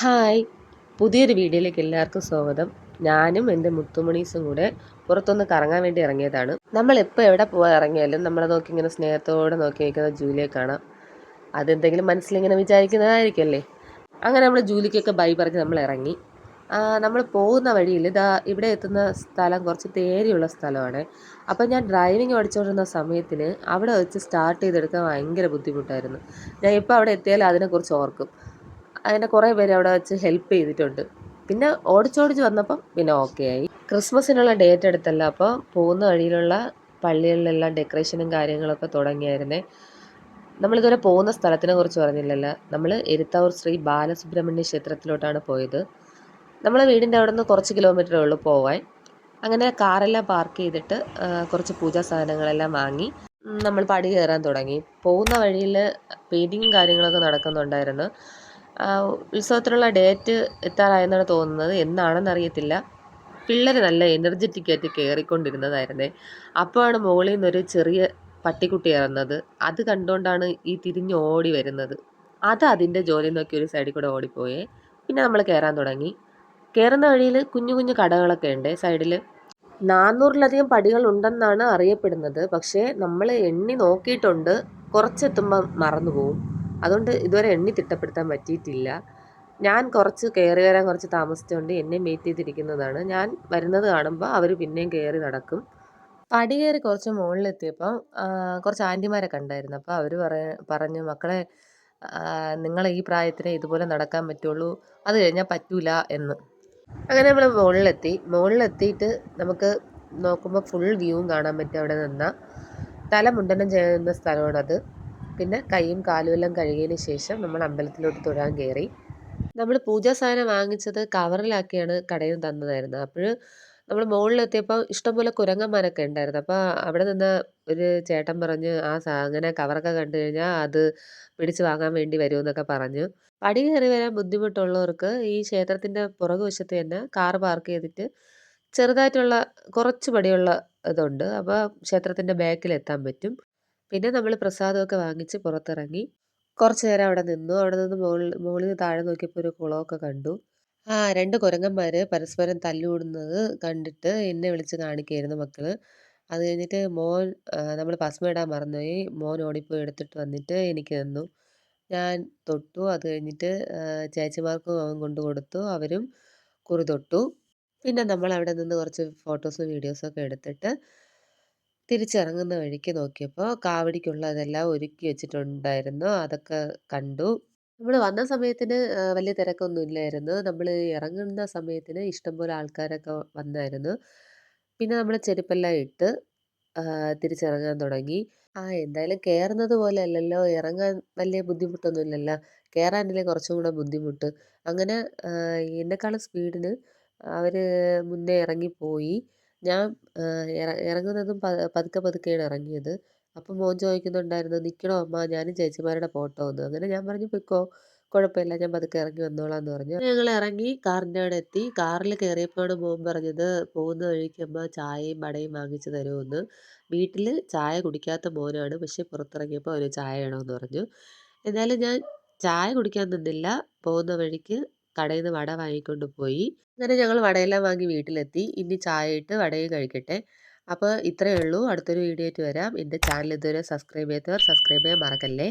Hi. പുതിയൊരു വീഡിയോയിലേക്ക് എല്ലാവർക്കും സ്വാഗതം. ഞാനും എന്റെ മുത്തുമണീസും കൂടെ പുറത്തൊന്ന് കറങ്ങാൻ വേണ്ടി ഇറങ്ങിയതാണ്. നമ്മൾ എപ്പോൾ എവിടെ പോകാൻ ഇറങ്ങിയാലും നമ്മളെ നോക്കി ഇങ്ങനെ സ്നേഹത്തോടെ നോക്കി നിൽക്കുന്ന ജൂലിയെ കാണാം. അതെന്തെങ്കിലും മനസ്സിലിങ്ങനെ വിചാരിക്കുന്നതായിരിക്കല്ലേ അങ്ങനെ നമ്മൾ ജൂലിക്കൊക്കെ ബൈ പറഞ്ഞ് നമ്മൾ ഇറങ്ങി. നമ്മൾ പോകുന്ന വഴിയിൽ ഇതാ ഇവിടെ എത്തുന്ന സ്ഥലം കുറച്ച് തേരിയുള്ള സ്ഥലമാണ്. അപ്പോൾ ഞാൻ ഡ്രൈവിംഗ് ഓടിച്ചുകൊണ്ടിരുന്ന സമയത്തിന് അവിടെ വെച്ച് സ്റ്റാർട്ട് ചെയ്തെടുക്കാൻ ഭയങ്കര ബുദ്ധിമുട്ടായിരുന്നു. ഞാൻ ഇപ്പോൾ അവിടെ എത്തിയാൽ അതിനെക്കുറിച്ച് ഓർക്കും. അങ്ങനെ കുറേ പേര് അവിടെ വെച്ച് ഹെൽപ്പ് ചെയ്തിട്ടുണ്ട്. പിന്നെ ഓടിച്ചോടിച്ച് വന്നപ്പം പിന്നെ ഓക്കെ ആയി. ക്രിസ്മസിനുള്ള ഡേറ്റ് എടുത്തല്ല അപ്പോൾ പോകുന്ന വഴിയിലുള്ള പള്ളികളിലെല്ലാം ഡെക്കറേഷനും കാര്യങ്ങളൊക്കെ തുടങ്ങിയായിരുന്നേ. നമ്മളിതുവരെ പോകുന്ന സ്ഥലത്തിനെ കുറിച്ച് പറഞ്ഞില്ലല്ലോ. നമ്മൾ എരുത്താവൂർ ശ്രീ ബാലസുബ്രഹ്മണ്യ ക്ഷേത്രത്തിലോട്ടാണ് പോയത്. നമ്മളെ വീടിന്റെ അവിടെ നിന്ന് കുറച്ച് കിലോമീറ്ററേ ഉള്ളൂ പോവാൻ. അങ്ങനെ കാറെല്ലാം പാർക്ക് ചെയ്തിട്ട് കുറച്ച് പൂജാ സാധനങ്ങളെല്ലാം വാങ്ങി. നമ്മൾ പടി കയറാൻ തുടങ്ങി. പോകുന്ന വഴിയിൽ പെയിന്റിങ്ങും കാര്യങ്ങളൊക്കെ നടക്കുന്നുണ്ടായിരുന്നു. ഉത്സവത്തിനുള്ള ഡേറ്റ് എത്താറായെന്നാണ് തോന്നുന്നത്. എന്നാണെന്ന് അറിയത്തില്ല പിള്ളേർ നല്ല എനർജറ്റിക് ആയിട്ട് കയറിക്കൊണ്ടിരുന്നതായിരുന്നേ അപ്പോഴാണ് മുകളിൽ നിന്നൊരു ചെറിയ പട്ടിക്കുട്ടി ഇറന്നത്. അത് കണ്ടുകൊണ്ടാണ് ഈ തിരിഞ്ഞ് ഓടി വരുന്നത്. അത് അതിന്റെ ജോലി നോക്കി ഒരു സൈഡിൽ കൂടെ ഓടിപ്പോയേ. പിന്നെ നമ്മൾ കയറാൻ തുടങ്ങി. കയറുന്ന വഴിയിൽ കുഞ്ഞു കുഞ്ഞു കടകളൊക്കെ ഉണ്ട്. സൈഡിൽ നാനൂറിലധികം പടികൾ ഉണ്ടെന്നാണ് അറിയപ്പെടുന്നത്. പക്ഷേ നമ്മൾ എണ്ണി നോക്കിയിട്ടുണ്ട്. കുറച്ചെത്തുമ്പം മറന്നു പോകും അതുകൊണ്ട് ഇതുവരെ എണ്ണി തിട്ടപ്പെടുത്താൻ പറ്റിയിട്ടില്ല. ഞാൻ കുറച്ച് കയറി വരാൻ കുറച്ച് താമസിച്ചുകൊണ്ട് എന്നെ മീറ്റ് ചെയ്തിരിക്കുന്നതാണ്. ഞാൻ വരുന്നത് കാണുമ്പോൾ അവർ പിന്നെയും കയറി നടക്കും. പടി കയറി കുറച്ച് മുകളിലെത്തിയപ്പം കുറച്ച് ആന്റിമാരെ കണ്ടായിരുന്നു. അപ്പോൾ അവർ പറ പറഞ്ഞു മക്കളെ നിങ്ങളെ ഈ പ്രായത്തിനെ ഇതുപോലെ നടക്കാൻ പറ്റുള്ളൂ. അത് കഴിഞ്ഞാൽ പറ്റൂല എന്ന്. അങ്ങനെ നമ്മൾ മുകളിലെത്തി മുകളിലെത്തിയിട്ട് നമുക്ക് നോക്കുമ്പോൾ ഫുൾ വ്യൂവും കാണാൻ പറ്റും അവിടെ നിന്നാൽ തല മുണ്ടനം ചെയ്യുന്ന സ്ഥലമാണത്. പിന്നെ കൈയും കാലും എല്ലാം കഴുകിയതിന് ശേഷം നമ്മൾ അമ്പലത്തിലോട്ട് തൊഴാൻ കയറി. നമ്മൾ പൂജാ സാധനം വാങ്ങിച്ചത് കവറിലാക്കിയാണ് കടയിൽ നിന്ന് തന്നതായിരുന്നു. അപ്പോൾ നമ്മൾ മുകളിലെത്തിയപ്പോൾ ഇഷ്ടംപോലെ കുരങ്ങന്മാരൊക്കെ ഉണ്ടായിരുന്നു. അപ്പോൾ അവിടെ നിന്ന് ഒരു ചേട്ടൻ പറഞ്ഞ് ആ അങ്ങനെ കവറൊക്കെ കണ്ടു കഴിഞ്ഞാൽ അത് പിടിച്ച് വാങ്ങാൻ വേണ്ടി വരുമെന്നൊക്കെ പറഞ്ഞു. പടി കയറി വരാൻ ബുദ്ധിമുട്ടുള്ളവർക്ക് ഈ ക്ഷേത്രത്തിന്റെ പുറകുവശത്ത് തന്നെ കാർ പാർക്ക് ചെയ്തിട്ട് ചെറുതായിട്ടുള്ള കുറച്ച് പടിയുള്ള ഇതുണ്ട്. അപ്പോൾ ക്ഷേത്രത്തിന്റെ ബാക്കിൽ എത്താൻ പറ്റും. പിന്നെ നമ്മൾ പ്രസാദമൊക്കെ വാങ്ങിച്ച് പുറത്തിറങ്ങി. കുറച്ച് നേരം അവിടെ നിന്നു. അവിടെ നിന്ന് മുകളിൽ മുകളിൽ നിന്ന് താഴെ നോക്കിയപ്പോൾ ഒരു കുളമൊക്കെ കണ്ടു. ആ രണ്ട് കുരങ്ങന്മാർ പരസ്പരം തല്ലുകൂടുന്നത് കണ്ടിട്ട് എന്നെ വിളിച്ച് കാണിക്കുകയായിരുന്നു മക്കൾ അത് കഴിഞ്ഞിട്ട് മോൻ നമ്മൾ ഭസ്മം ഇടാൻ മറന്നുപോയി. മോൻ ഓടിപ്പോയി എടുത്തിട്ട് വന്നിട്ട് എനിക്ക് തന്നു. ഞാൻ തൊട്ടു. അത് കഴിഞ്ഞിട്ട് ചേച്ചിമാർക്കും അവൻ കൊണ്ടു കൊടുത്തു. അവരും കുറി തൊട്ടു. പിന്നെ നമ്മൾ അവിടെ നിന്ന് കുറച്ച് ഫോട്ടോസും വീഡിയോസും ഒക്കെ എടുത്തിട്ട് തിരിച്ചിറങ്ങുന്ന വഴിക്ക് നോക്കിയപ്പോൾ കാവടിക്കുള്ളതെല്ലാം ഒരുക്കി വെച്ചിട്ടുണ്ടായിരുന്നു. അതൊക്കെ കണ്ടു. നമ്മൾ വന്ന സമയത്തിന് വലിയ തിരക്കൊന്നും ഇല്ലായിരുന്നു. നമ്മൾ ഇറങ്ങുന്ന സമയത്തിന് ഇഷ്ടംപോലെ ആൾക്കാരൊക്കെ വന്നായിരുന്നു. പിന്നെ നമ്മൾ ചെരുപ്പെല്ലാം ഇട്ട് തിരിച്ചിറങ്ങാൻ തുടങ്ങി. ആ എന്തായാലും കയറുന്നത് പോലെ അല്ലല്ലോ. ഇറങ്ങാൻ വലിയ ബുദ്ധിമുട്ടൊന്നും ഇല്ലല്ലോ. കയറാനല്ലേ കുറച്ചും കൂടെ ബുദ്ധിമുട്ട്. അങ്ങനെ എന്നെക്കാളും സ്പീഡിന് അവർ മുന്നേ ഇറങ്ങിപ്പോയി. ഞാൻ ഇറങ്ങുന്നതും പതുക്കെ പതുക്കെയാണ് ഇറങ്ങിയത്. അപ്പം മോൻ ചോദിക്കുന്നുണ്ടായിരുന്നു നിൽക്കണോ അമ്മ? ഞാനും ചേച്ചിമാരുടെ ഫോട്ടോ ഒന്ന് അങ്ങനെ ഞാൻ പറഞ്ഞു പൊയ്ക്കോ കുഴപ്പമില്ല ഞാൻ പതുക്കെ ഇറങ്ങി വന്നോളാം എന്ന് പറഞ്ഞു. ഞങ്ങൾ ഇറങ്ങി കാറിന്റെ അവിടെ എത്തി. കാറിൽ കയറിയപ്പോഴാണ് മോൻ പറഞ്ഞത് പോകുന്ന വഴിക്ക് അമ്മ ചായയും വടയും വാങ്ങിച്ചു തരുമെന്ന്. വീട്ടിൽ ചായ കുടിക്കാത്ത മോനാണ് പക്ഷെ പുറത്തിറങ്ങിയപ്പോൾ ഒരു ചായ വേണമെന്ന് പറഞ്ഞു. എന്നാലും ഞാൻ ചായ കുടിക്കാൻ നിന്നില്ല. പോകുന്ന വഴിക്ക് കടയിൽ നിന്ന് വട വാങ്ങിക്കൊണ്ട് പോയി. അങ്ങനെ ഞങ്ങൾ വടയെല്ലാം വാങ്ങി വീട്ടിലെത്തി. ഇനി ചായ ഇട്ട് വടയും കഴിക്കട്ടെ. അപ്പോൾ ഇത്രയേ ഉള്ളൂ. അടുത്തൊരു വീഡിയോ ആയിട്ട് വരാം. എന്റെ ചാനൽ ഇതുവരെ സബ്സ്ക്രൈബ് ചെയ്യാത്തവർ സബ്സ്ക്രൈബ് ചെയ്യാൻ മറക്കല്ലേ?